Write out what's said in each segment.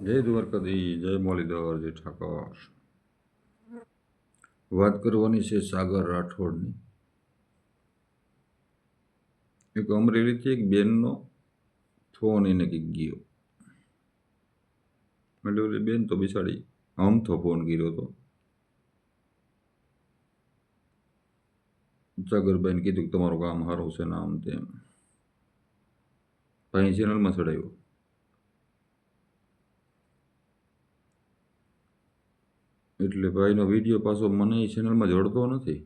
જય દ્વારકાધી જય મોલીધર, જય ઠાકર. વાત કરવાની છે સાગર રાઠોડની. એક અમરેલીથી એક બેનનો ફોન એને કંઈક ગયો. એટલે ઓલી બેન તો બિસાડી અમથો ફોન કર્યો હતો. સાગરબેન કીધું કે તમારું કામ સારું છે ને આમ તેમ. ભાઈ ચેનલમાં ચડાવ્યો એટલે ભાઈનો વીડિયો પાછો મને એ ચેનલમાં જોડતો નથી.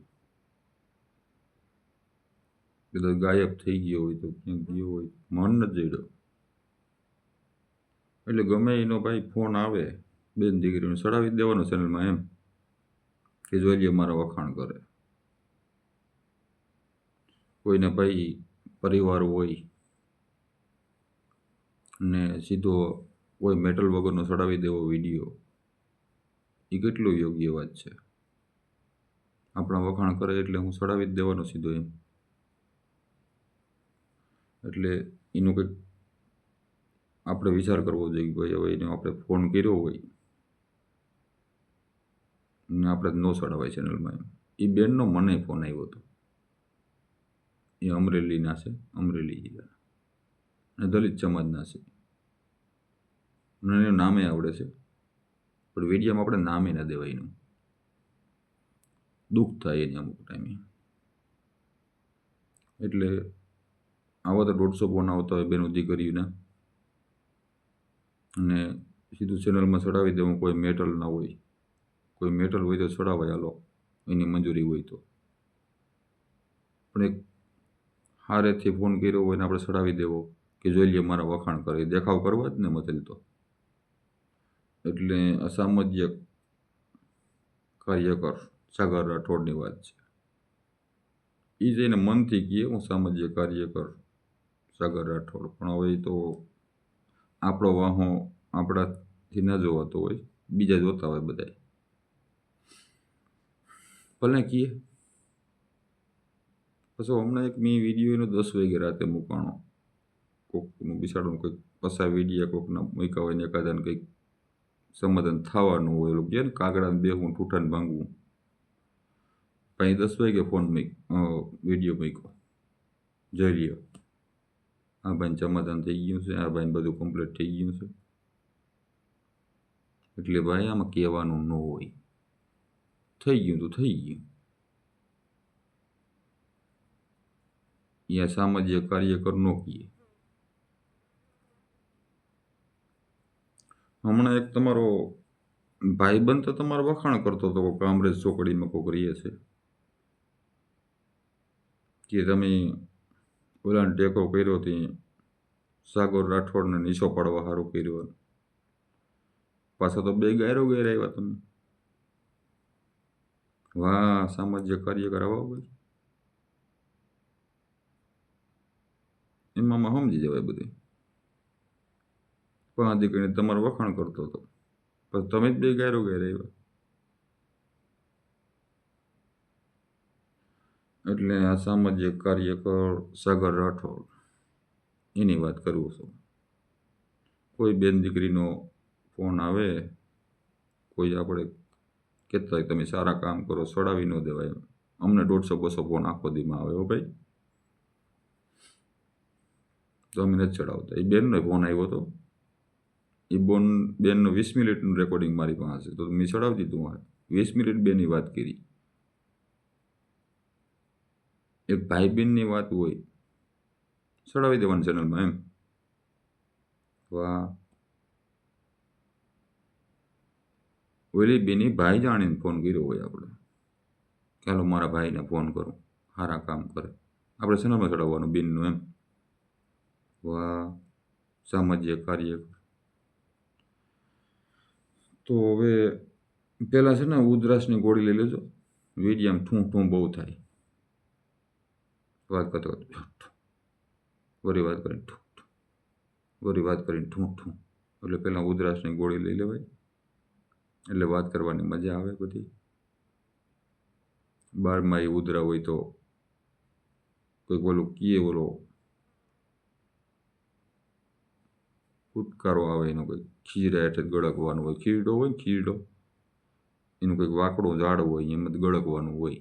કદાચ ગાયબ થઈ ગયો હોય તો ક્યાંક ગયો હોય, મન નથી જડ્યો એટલે ગમે એનો ભાઈ ફોન આવે, બેન દીકરીને ચડાવી દેવાનો ચેનલમાં એમ, કે જોઈ લે મારા વખાણ કરે. કોઈને ભાઈ પરિવાર હોય ને સીધો કોઈ મેટલ વગરનો ચડાવી દેવો વીડિયો એ કેટલું યોગ્ય વાત છે? આપણા વખાણ કરે એટલે હું ચડાવી જ દેવાનો સીધો એમ. એટલે એનું કંઈક આપણે વિચાર કરવો જોઈએ ભાઈ હવે એને આપણે ફોન કર્યો હોય ને આપણે ન સડાવાય ચેનલમાં એમ. એ બેનનો મને ફોન આવ્યો હતો. એ અમરેલીના છે, અમરેલી જિલ્લાના. અને દલિત સમાજના છે. મને એનું નામે આવડે છે. પણ વિડીયોમાં આપણે નામે ના દેવાય એનું દુઃખ થાય એને અમુક ટાઈમે. એટલે આવા તો દોઢસો ફોન આવતા હોય બેનું દીકરીના. અને સીધું ચેનલમાં ચડાવી દેવું, કોઈ મેટલ ના હોય. કોઈ મેટલ હોય તો ચડાવાય હાલો, એની મંજૂરી હોય તો. પણ એક હારેથી ફોન કર્યો હોય ને આપણે ચડાવી દેવો, કે જોઈ લઈએ મારા વખાણ કરે. દેખાવ કરવા જ ને મતલ તો. એટલે અસામાજ્ય કાર્યકર સાગર રાઠોડની વાત છે. એ જઈને મનથી કહે, હું સામાજ્ય કાર્યકર સાગર રાઠોડ. પણ હવે તો આપણો વાહો આપણાથી ન જોવાતો હોય, બીજા જોતા હોય બધા ભલે કીએ પછી હમણાં એક મેં વીડિયો એનો દસ વાગે રાતે મૂકાણો કોકનું બિસાડવાનું કંઈક પસા વિડીયા કોકના મૂક્યા હોય ને એકાદાને કંઈક સમાધાન થવાનું હોય કહે ને કાગડાને બેહું ઠૂઠાને ભાંગવું. પછી દસ વાગે ફોન મૂક વીડિયો મૂક્યો. જોઈ લ્યો આ ભાઈને સમાધાન થઈ ગયું છે, આ ભાઈને બધું કમ્પ્લીટ થઈ ગયું છે. એટલે ભાઈ આમાં કહેવાનું ન હોય. થઈ ગયું તો થઈ ગયું. યા સામાજિક કાર્યકર નો કીએ. હમણાં એક તમારો ભાઈબંધ તો તમારો વખાણ કરતો હતો કોઈક કામરેજ ચોકડીમાં કોઈક રહીએ છે. કે તમે ઓલાને ટેકો કર્યો તે સાગર રાઠોડને નીચો પાડવા સારું કર્યું પાછા તો બે ગાયરો ગેર આવ્યા તમે. વાહ, સામાજિક કાર્ય કરાવવા ભાઈ એમાં સમજી જવાય બધું. પણ આ દીકરીને તમારું વખાણ કરતો હતો. પણ તમે જ બે ગાયરો ગાય રહ્યા એટલે આ સામાજિક કાર્યકર સાગર રાઠોડ, એની વાત કરું છું. કોઈ બેન દીકરીનો ફોન આવે, કોઈ આપણે કહેતા તમે સારા કામ કરો, સડાવી ન દેવાય અમને દોઢસો બસો ફોન આખો દીમાં આવે ભાઈ. તો અમે નથી ચડાવતા. એ બેનનો ફોન આવ્યો હતો એ બોન, બેનનું વીસ મિનિટનું રેકોર્ડિંગ મારી પાસે તો મેં ચડાવી દીધું મારે. વીસ મિનિટ બેની વાત કરી. એક ભાઈ બહેનની વાત હોય. ચડાવી દેવાની ચેનલમાં એમ. વાહ. ઓલી બેની ભાઈ જાણીને ફોન કર્યો હોય આપણે ચાલો મારા ભાઈને ફોન કરું. સારા કામ કરે. આપણે ચેનલમાં ચડાવવાનું બેનનું એમ. વાહ. સામાજિક કાર્ય તો હવે પહેલાં છે ને ઉધરાસની ગોળી લઈ લેજો. વીડિયામાં ઠું ઠું બહુ થાય. વાત કરતો વરી વાત કરીને ઠું ઠું વરી વાત કરીને ઠું ઠું એટલે પહેલાં ઉધરાસની ગોળી લઈ લેવાય. એટલે વાત કરવાની મજા આવે બધી. બારમાં એ ઉધરા હોય તો કોઈક ઓલું કીએ ઓલો ફૂટકારો આવે, એનો કંઈક ખીરા એટલે ગળકવાનું હોય. ખીરડો હોય ને ખીરડો. એનું કંઈક વાકડો ઝાડ હોય, એમાં જ ગળકવાનું હોય.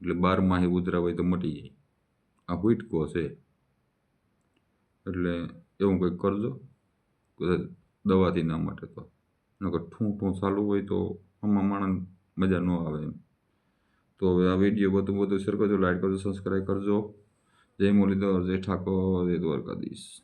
એટલે બારમાહી ઉધરા હોય તો મટી જાય. આ હુટકો છે. એટલે એવું કંઈક કરજો. દવાથી ના માટે તો. નકર ઠું ઠું ચાલુ હોય તો આમાં માણસ મજા ન આવે એમ. તો હવે આ વીડિયો બધું બધું શેર કરજો, લાઈક કરજો સબસ્ક્રાઈબ કરજો. જય મુરલીધર, જય ઠાકોર, જય દ્વારકાધીશ.